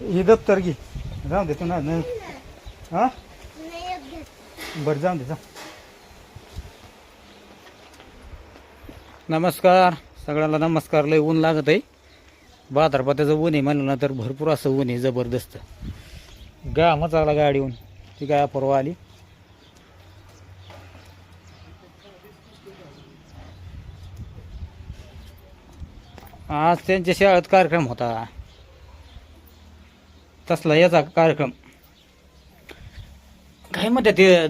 हे दप्तर घे जाऊ दे ना नाही हा बरं जाऊन दे जा नमस्कार सगळ्याला नमस्कार लय ऊन लागत आहे बाजारपात्याचं ऊन आहे म्हणलं ना तर भरपूर असं ऊन आहे जबरदस्त गा मग गाडी गाडीहून ती काय परवा आली आज त्यांच्या शाळेत कार्यक्रम होता तसला याचा कार्यक्रम. काय म्हणतात ते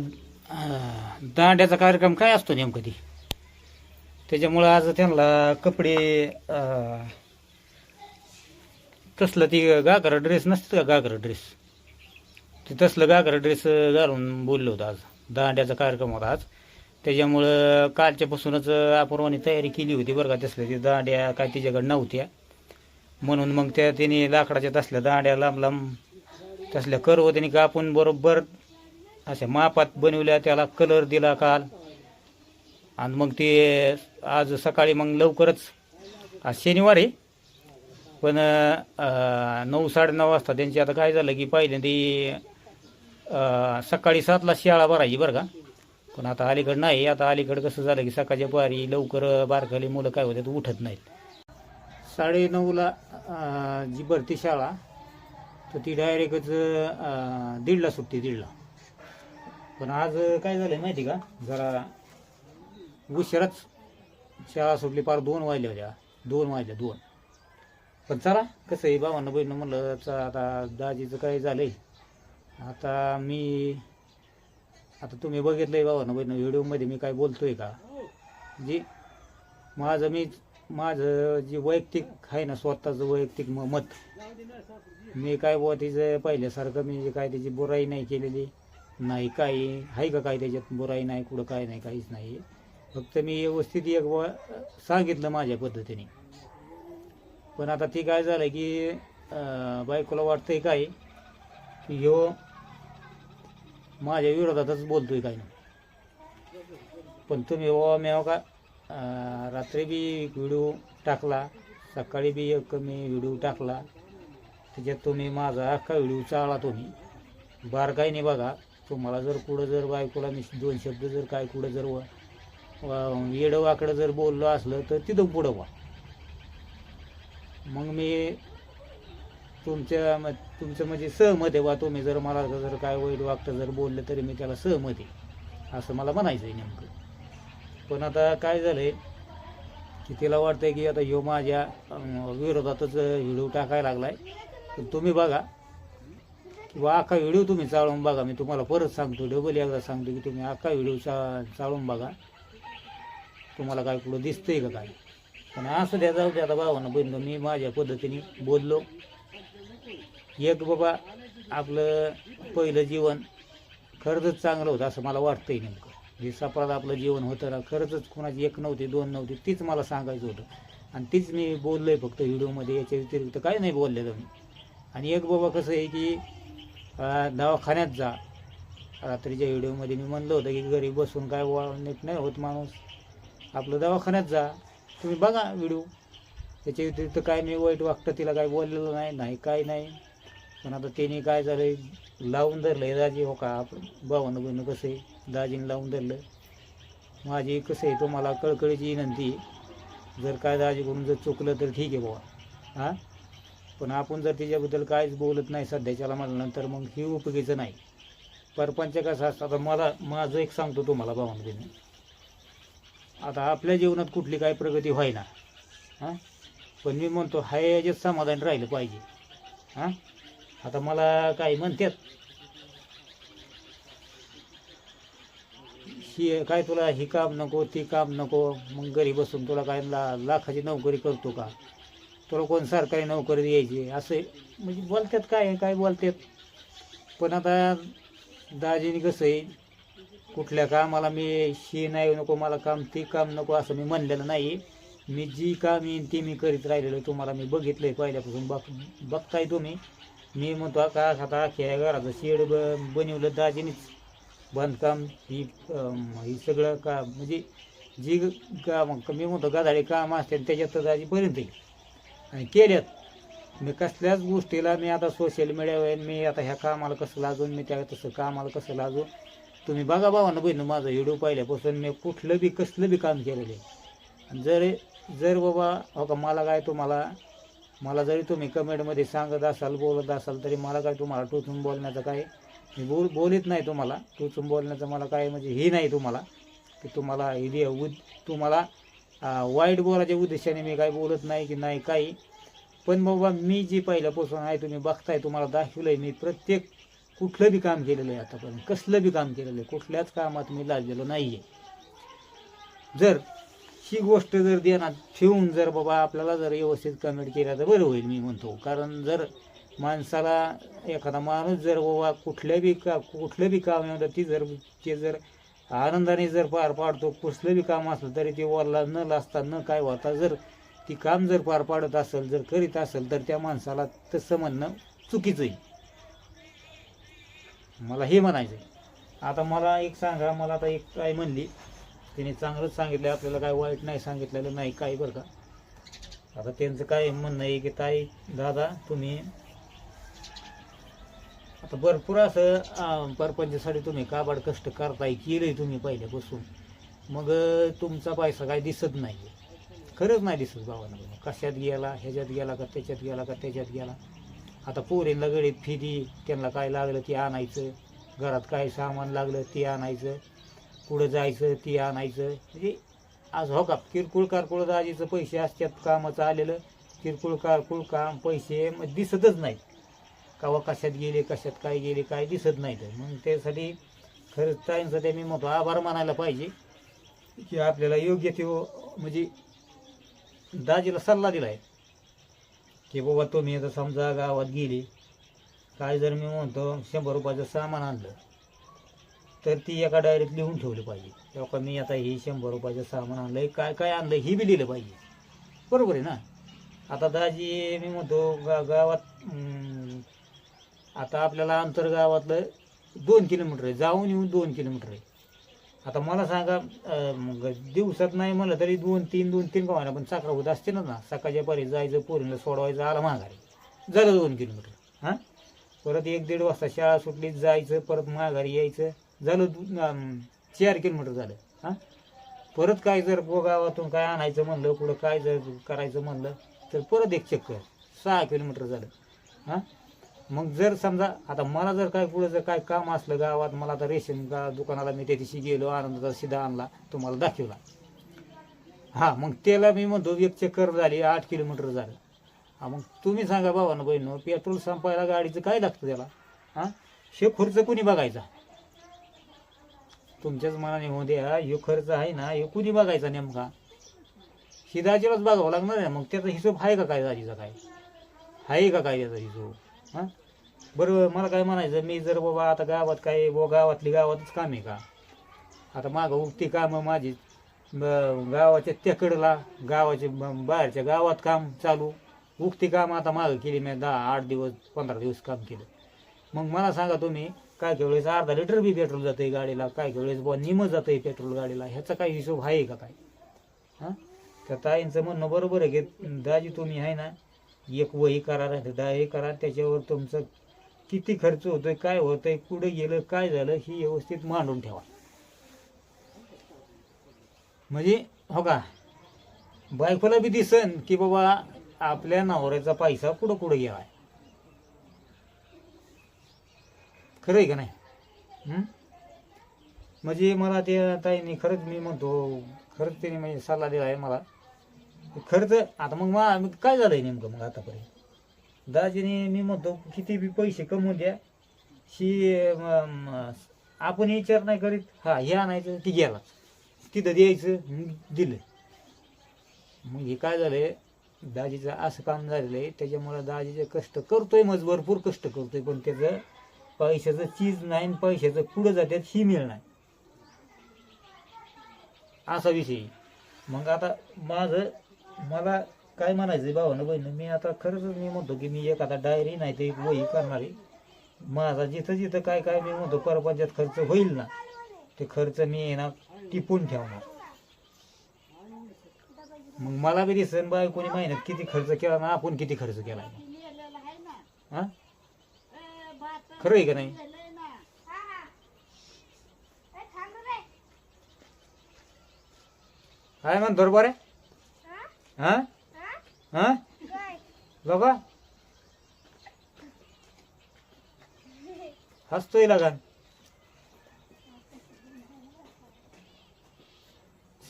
दांड्याचा कार्यक्रम काय असतो नेमकं ती? त्याच्यामुळं आज त्यांना कपडे तसलं ती गागर ड्रेस नसतं का गागर ड्रेस ते तसलं गागर ड्रेस घालून बोललो होतं आज. दांड्याचा कार्यक्रम होता आज. त्याच्यामुळं कालच्यापासूनच अपूर्वाने तयारी केली होती बरं का तसल्या ती दांड्या काय तिच्याकडे नव्हत्या. म्हणून मग त्या त्याने लाकडाच्या तसल्या दांड्या लांब लांब तसल्या कर्व त्यांनी कापून बरोबर अशा मापात बनवल्या त्याला कलर दिला काल. आणि मग ते आज सकाळी मग लवकरच आज शनिवार आहे. पण नऊ साडेनऊ वाजता त्यांची आता काय झालं की पहिल्यांदा ती सकाळी सातला शाळा भरायची बरं का. पण आता अलीकडं नाही आता अलीकडं कसं झालं की सकाळच्या पारी लवकर बारकाली मुलं काय होतात उठत नाहीत. साडेनऊला नऊला जी भरती शाळा तर ती डायरेक्टच दीडला सुटते दीडला. पण आज काय झालं माहिती का? जरा उशिराच शाळा सुटली पार दोन वाजल्या होत्या. दोन वाजल्या दोन. पण चला कसं आहे बाबांना बहिणं म्हणलं चा आता दाजीचं काय झालं आहे आता मी आता तुम्ही बघितलं आहे बाबांना बहिणं व्हिडिओमध्ये मी काय बोलतो आहे का? जी माझं मी माझं जे वैयक्तिक आहे ना स्वतःचं वैयक्तिक म- मत. मी काय बुवा तिचं पहिल्यासारखं मी जे काय त्याची बुराई नाही केलेली. नाही काही. आहे का काय त्याच्यात बुराई नाही कुठं काय नाही काहीच नाही. फक्त मी व्यवस्थित एक बुवा सांगितलं माझ्या पद्धतीने. पण आता ती काय झालं की अं, बायकोला वाटतंय काय की ह्यो माझ्या विरोधातच बोलतोय काय नाही. पण तुम्ही बाबा मी का रात्री बी एक व्हिडिओ टाकला सकाळी बी एक मी व्हिडिओ टाकला. त्याच्यात तुम्ही माझा अख्खा व्हिडिओ चाळला तुम्ही. बार काही नाही बघा. तुम्हाला जर पुढं जर बायकोला मी दोन शब्द जर काय कुठं जर व- येडं वाकडं जर बोललो असलं तर तिथं पुढं वा. मग मी तुमच्या म- तुमचं म्हणजे सहमत आहे बा. तुम्ही जर मला जर काय वाईट वागतं जर बोललं तरी मी त्याला सहमत आहे. असं मला म्हणायचं आहे नेमकं. पण आता काय झालं आहे की तिला वाटतंय की आता ह्यो माझ्या विरोधातच व्हिडिओ टाकायला लागलाय. पण तुम्ही बघा. किंवा अख्खा व्हिडिओ तुम्ही चाळून बघा. मी तुम्हाला परत सांगतो डबल एकदा सांगतो की तुम्ही अख्खा व्हिडिओ चा चाळून बघा. तुम्हाला काय कुठं दिसतंय का काय? पण असं द्या जाऊ द्या आता भावानं. बहिण मी माझ्या पद्धतीने बोललो. एक बाबा आपलं पहिलं जीवन खरंच चांगलं होतं असं मला वाटतंय नेमकं. जे सपरात आपलं जीवन होतं ना खरंच कोणाची एक नव्हती दोन नव्हती तीच मला सांगायचं होतं. आणि तीच मी बोललोय फक्त व्हिडिओमध्ये याच्या व्यतिरिक्त काही नाही बोललेलं मी. आणि एक बाबा कसं आहे की दवाखान्यात जा. रात्रीच्या व्हिडिओमध्ये मी म्हणलं होतं की घरी बसून काय नीट नाही होत माणूस. आपलं दवाखान्यात जा. तुम्ही बघा व्हिडिओ. त्याच्या व्यतिरिक्त काय मी वाईट वागतं तिला काय बोललेलं नाही नाही काय नाही. पण आता त्याने काय झालं लावून धरलं आहे दाजी हो का? आपण भावानं बहिणं कसं आहे? दाजीने लावून धरलं. माझी कसं आहे तुम्हाला कळकळीची विनंती जर काय दाजीकडून जर चुकलं तर ठीक आहे बाबा हां? पण आपण जर तिच्याबद्दल काहीच बोलत नाही सध्याच्याला म्हटल्यानंतर मग हे उपयोगीचं नाही. परपंच कसं असतं आता मला माझं एक सांगतो तुम्हाला भावानं आता आपल्या जीवनात कुठली काय प्रगती व्हायना. हां? पण मी म्हणतो हाय याच्यात समाधान राहिलं पाहिजे. हां? आता मला काही म्हणतात ही काय तुला ही काम नको ती काम नको मग घरी बसून तुला काय ला लाखाची नोकरी करतो का? तुला कोण सरकारी नोकरी द्यायची? असं म्हणजे बोलतात काय काय बोलतात? पण आता दाजीने कसं आहे कुठल्या कामाला मी ही नाही नको मला काम ती काम नको असं मी म्हणलेलं नाही. मी जी काम येईन ती मी करीत राहिलेलो आहे. तुम्हाला मी बघितलं आहे पहिल्यापासून. बघ बघताय तुम्ही. मी म्हणतो का आता अख्या घराचं शेड ब बनवलं दाजीनेच. बांधकाम ही ही सगळं का म्हणजे जी काम कमी म्हणतो गधाडे काम असते त्याच्यात तर आणि केल्यात. मी कसल्याच गोष्टीला मी आता सोशल मीडियावर मी आता ह्या कामाला कसं लागून मी त्या तसं कामाला कसं लागून तुम्ही बघा भावानं बहिणं माझा व्हिडिओ पाहिल्यापासून मी कुठलं बी कसलं बी काम केलेलं आहे. जर जर बाबा हो का मला काय तुम्हाला मला जरी तुम्ही कमेंटमध्ये सांगत असाल बोलत असाल तरी मला काय तुम्हाला टोचून बोलण्याचं काय मी बोल बोलत नाही तुम्हाला. तू बोलण्याचं मला काय म्हणजे हे नाही तुम्हाला. की तुम्हाला हे दे उद तुम्हाला वाईट बोलायच्या उद्देशाने मी काय बोलत नाही की नाही काही. पण बाबा मी जी पहिल्यापासून आहे तुम्ही बघताय तुम्हाला दाखवलं आहे मी प्रत्येक कुठलं बी काम केलेलं आहे आतापर्यंत. कसलं बी काम केलेलं आहे. कुठल्याच कामात मी लाजलेलो नाही आहे जर ही गोष्ट जर देणार ठेवून जर बाबा आपल्याला जर व्यवस्थित कमेंट केल्या तर बरं होईल मी म्हणतो. कारण जर माणसाला एखादा माणूस जर बाबा कुठल्या बी का कुठलं बी काम आहे ती जर ते जर आनंदाने जर पार पाडतो कुठलं बी काम असलं तरी ते वरला न लाजता न काय होता जर ती काम जर पार पाडत असेल जर करीत असेल तर त्या माणसाला तसं म्हणणं चुकीचं आहे. मला हे म्हणायचं आहे आता मला एक सांगा मला आता एक काय म्हणली तिने चांगलंच सांगितलं आपल्याला काय वाईट नाही सांगितलेलं नाही काय बरं का. आता त्यांचं काय म्हणणं आहे की ताई दादा तुम्ही आता भरपूर असं अं, परपंचासाठी तुम्ही काबाड कष्ट करताय केलंय तुम्ही पहिल्यापासून. मग अं, तुमचा पैसा काय दिसत नाही खरंच नाही दिसत बाबांना कशात गेला ह्याच्यात गेला का त्याच्यात गेला का त्याच्यात गेला? आता पोरींना गडीत फिदी त्यांना काय लागलं ते आणायचं. घरात काय सामान लागलं ते आणायचं. कुठं जायचं ते आणायचं. म्हणजे आज हो का किरकोळ कारकोळ दाजीचं पैसे असतात कामाचं आलेलं. किरकोळ कारकोळ काम पैसे मग दिसतच नाही कवा कशात गेले कशात काय गेले काय दिसत नाही तर. मग त्यासाठी खरंच ताईंसाठी मी म्हणतो आभार मानायला पाहिजे की आपल्याला योग्य ते म्हणजे दाजीला सल्ला दिलाय की बाबा तुम्ही आता समजा गावात गेली काय जर मी म्हणतो शंभर रुपयाचं सामान आणलं तर ती एका डायरीत लिहून ठेवलं पाहिजे. तेव्हा मी आता ही शंभर रुपयाचं सामान आणलं काय काय आणलं हे बी लिहिलं पाहिजे. बरोबर आहे ना? आता दाजी मी म्हणतो गा गावात आता आपल्याला अंतर गावातलं दोन किलोमीटर आहे. जाऊन येऊन दोन किलोमीटर आहे. आता मला सांगा मग दिवसात नाही म्हणलं तरी दोन तीन दोन तीन गावाला पण चाकरा होत असते ना सकाळच्या पारी जायचं पोरीला सोडवायचं आला माघारी. झालं दोन किलोमीटर. हां? परत एक दीड वाजता शाळा सुटली जायचं परत माघारी यायचं. झालं चार किलोमीटर झालं. हां? परत काय जर गावातून काय आणायचं म्हणलं पुढं काय जर करायचं म्हणलं तर परत एक चक्कर. सहा किलोमीटर झालं. हां? मग जर समजा आता मला जर काय पुढं जर काय काम असलं गावात मला आता रेशन गा दुकानाला मी त्या दिवशी गेलो आनंदाचा शिदा आणला तुम्हाला दाखवला. हां मग त्याला मी म्हणतो एक चक्कर झाली आठ किलोमीटर झालं. हा मग तुम्ही सांगा भावानं बहिणं पेट्रोल संपायला गाडीचं काय लागतं त्याला? हां? हे खर्च कुणी बघायचा? तुमच्याच मनाने होऊ द्या हे खर्च आहे ना हे कुणी बघायचा नेमका? ही दाजीलाच बघावं लागणार आहे मग त्याचा हिशोब आहे का काय दाजीचा काय? आहे का काय त्याचा हिशोब? हां? बरं मला काय म्हणायचं मी जर बाबा आता गावात काय बाबा गावातली गावातच काम आहे का? आता मागं उगती कामं माझी ब- गावाच्या त्याकडला गावाचे बाहेरच्या गावात काम चालू. उगती काम आता मागं केली मी दहा आठ दिवस पंधरा दिवस काम केलं. मग मला सांगा तुम्ही काय काय वेळेस अर्धा लिटर बी पेट्रोल जातंय गाडीला काय काय वेळेस बुवा निम जातंय पेट्रोल गाडीला ह्याचा काही हिशोब आहे का काय? हां? त्या ताईंचं म्हणणं बरोबर आहे की दाजी तुम्ही आहे ना एक वही करा नाही हे करा त्याच्यावर तुमचं किती खर्च होतोय काय होतंय कुठे गेलं काय झालं ही व्यवस्थित मांडून ठेवा. म्हणजे हो का? बायकोला बी दिसन की बाबा आपल्या नवऱ्याचा पैसा कुठं कुठं गेलाय. खरं आहे का नाही? म्हणजे मला ते ताईने खरंच मी म्हणतो खरंच त्याने म्हणजे सल्ला दिला आहे मला. खर्च आता मग मा मग काय झालंय नेमकं मग आतापर्यंत? दाजीने मी म्हणतो किती बी पैसे कमवून द्या. शी आपण विचार नाही करीत. हा हे आणायचं ती गेला. तिथं द्यायचं दिलं. मग हे काय झालंय दाजीचं असं काम झालेलं आहे त्याच्यामुळे दाजीचे कष्ट करतोय मग भरपूर कष्ट करतोय पण त्याचं पैशाचं चीज नाही आणि पैशाचं पुढं जात्यात ही मिळ नाही. असा विषय मग आता माझं मला काय म्हणायचं भावानं बहिण? मी आता खरंच मी म्हणतो की मी एखादा डायरी नाही ते एक वही करणारी. माझा जिथं जिथं काय काय मी म्हणतो परपंचात खर्च होईल ना ते खर्च मी आहे ना टिपून ठेवणार. मग मला बी दिसन बाय कोणी महिन्यात किती खर्च केला ना आपण किती खर्च केला हा? खरं आहे का नाही? काय म्हणतो रे बरे हा? हा? बाबा हसतोय लगान.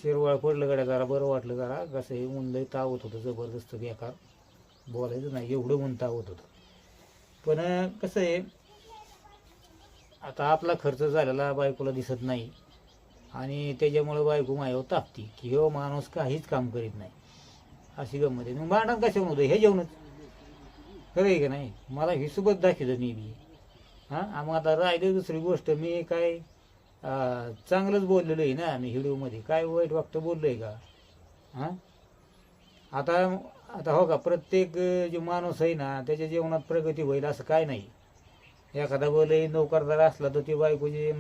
शिरवाळ पडलं गड्या जरा बरं वाटलं जरा. कसं हे ऊन तावत होतं जबरदस्त बेकार. बोलायचं नाही एवढं म्हणून तावत होतं. पण कसं आहे आता आपला खर्च झालेला बायकोला दिसत नाही. आणि त्याच्यामुळे बायको मायावर तापती. की हो माणूस काहीच काम करीत नाही. अशी गंमत आहे. मग भांडण कशावर होतं? हे जेवणच. खरं आहे का नाही? मला हिशोबच दाखवलं नेहमी. हां? मग आता राहिली दुसरी गोष्ट. मी काय चांगलंच बोललेलो आहे ना मी व्हिडिओमध्ये. काय वाईट वागतं बोललो आहे का? हां? आता आता हो का प्रत्येक जो माणूस आहे ना त्याच्या जीवनात प्रगती होईल असं काय नाही. एखादा बोलही नोकरदार असला तर ती बायकोची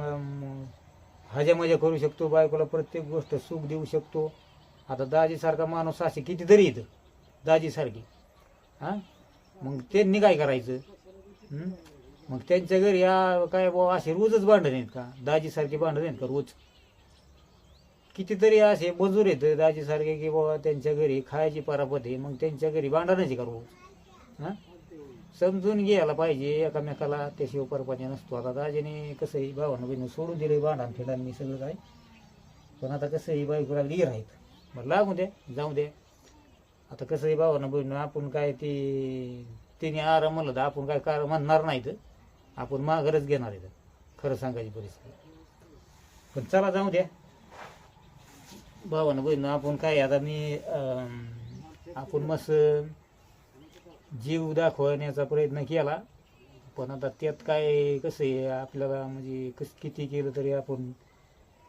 हजामजा करू शकतो. बायकोला प्रत्येक गोष्ट सुख देऊ शकतो. आता दाजीसारखा माणूस असे कितीतरी येतं दाजीसारखी. हां? मग त्यांनी काय करायचं? मग त्यांच्या घरी या काय बाबा असे रोजच भांडण आहेत का? दाजीसारखे भांडण आहेत का रोज? कितीतरी असे मजूर आहेत दाजीसारखे की बाबा त्यांच्या घरी खायची परापत आहे मग त्यांच्या घरी भांडणाची का रोज? हां? समजून घ्यायला पाहिजे एकामेकाला त्याशिवाय परपाचे नसतो. आता दाजीने कसंही भावानं बहिणी सोडून दिलं भांडण फिडांनी सगळं काय? पण आता कसंही आहे बायकोला लीर आहेत. बरं लागू द्या जाऊ द्या आता कसं आहे भावानं बहिणी आपण काय ते तिने आराम म्हणलं तर आपण काय कार म्हणणार नाही तर आपण माघारच घेणार आहे खरं सांगायची परिस्थिती. पण चला जाऊ द्या भावानं बहिणी आपण काय आता मी आपण मस्त जीव दाखवण्याचा प्रयत्न केला. पण आता त्यात काय कसं आहे आपल्याला म्हणजे कस किती केलं तरी आपण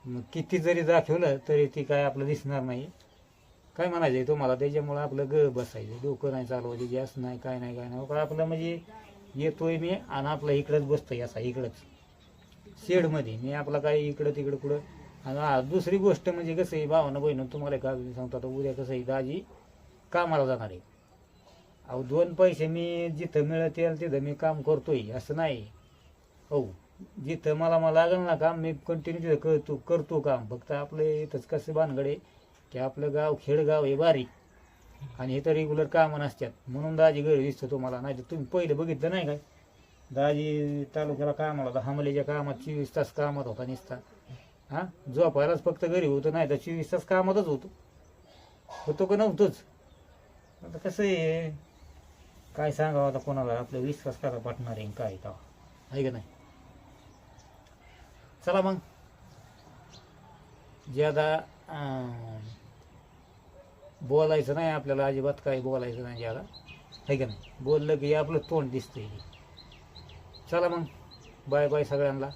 मग किती जरी दाखवलं तरी ती काय आपलं दिसणार नाही. काय म्हणायचं आहे तुम्हाला? त्याच्यामुळं आपलं ग बसायचं. डोकं नाही चालवायचं गॅस नाही काय नाही काय नाही. का आपलं म्हणजे येतोय मी आणि आपलं इकडंच बसतोय असा इकडंच. शेडमध्ये. मी आपला काय इकडं तिकडं कुठं? आणि दुसरी गोष्ट म्हणजे कसं आहे भावानं बहिणं तुम्हाला का सांगतो. आता उद्या कसं आहे दाजी कामाला जाणार आहे. अहो दोन पैसे मी जिथं मिळतील तिथं मी काम करतोय असं नाही. हो. जिथं मला मला लागेल ना काम मी कंटिन्यू तिथं करतो करतो काम. फक्त आपलं इथंच कसं भानगडे की आपलं गाव खेडगाव आहे बारीक आणि इथं रेग्युलर कामं नसतात. म्हणून दाजी घरी दिसतो तुम्हाला. नाही तर तुम्ही पहिलं बघितलं नाही काय? दाजी तालुक्याला कामाला होता. हमलेच्या कामात चोवीस तास कामात होता निसता. हां? झोपायलाच फक्त घरी होतं नाही तर चोवीस तास कामातच होतो. होतो का नव्हतोच? आता कसं आहे? काय सांगावं आता कोणाला? आपलं विश्वास कसा पाठणार आहे काय का आहे का नाही? चला मग. ज्यादा अं, बोलायचं नाही आपल्याला अजिबात काही बोलायचं नाही ज्यादा आहे का नाही? बोललं की आपलं तोंड दिसतंय. चला मग. बाय बाय सगळ्यांना.